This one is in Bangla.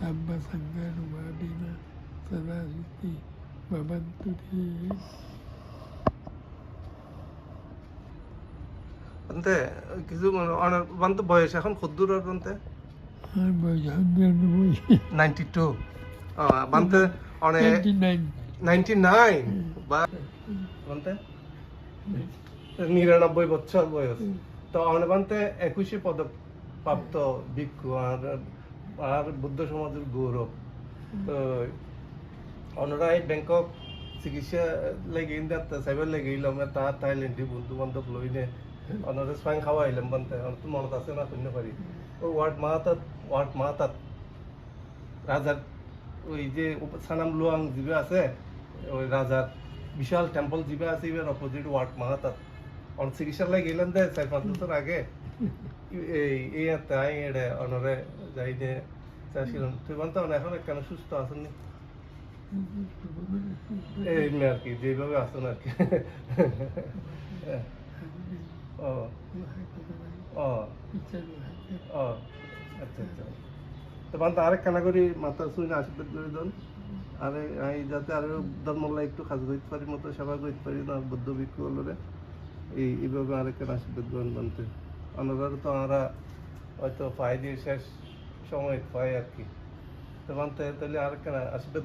أما سنان وأمينة سماهتي ومنتني অন্তে কিছু মানে অনেক বয়স এখন খুদ্দুর অন্তে নাইনটি টু বানতে অনেক নাইনটি নাইন বা বানতে নিরানব্বই বছর বয়স তো অনেক বানতে একুশে পদক প্রাপ্ত ভিক্ষু আর আর বুদ্ধ সমাজের গৌরব। তো ব্যাংকক চিকিৎসা লেগে সাইবার লেগে ইলাম তা থাইল্যান্ডে বন্ধু বান্ধব লইনে অনরে স্পাইন খাওয়া ইলাম বানতে তো মনত আছে না শুনতে পারি। ও ওয়ার্ড মাহাতাত ওয়ার্ড মাহাতাত, রাজার ওই যে সানাম লুয়াং জিবে আছে, ওই রাজার বিশাল টেম্পল জিবে আছে, এবার অপোজিট ওয়ার্ড মাহাতাত। অন চিকিৎসার লাগে গেলাম দে, চার পাঁচ বছর আগে। এই আই এড়ে অনরে যাই দে চাইছিলাম তুই বলতো এখন কেন সুস্থ আছেন নি? এই আর কি যেভাবে আছেন আর কি। ও। ও। ও আচ্ছা আচ্ছা। তো বান আরে কানা করি মাথা শুই না আশীর্বাদ করে দেন। আরে আমি যাতে আরও ধর্মলা একটু কাজ করতে পারি মতো সেবা করতে পারি না বুদ্ধ ভিক্ষু হলরে। এই এইভাবে আরেক কেন আশীর্বাদ করেন বানতে। অন্যরা তো আমরা হয়তো পাই দিয়ে শেষ সময় পাই আর কি তো বানতে তাহলে আর কেন আশীর্বাদ।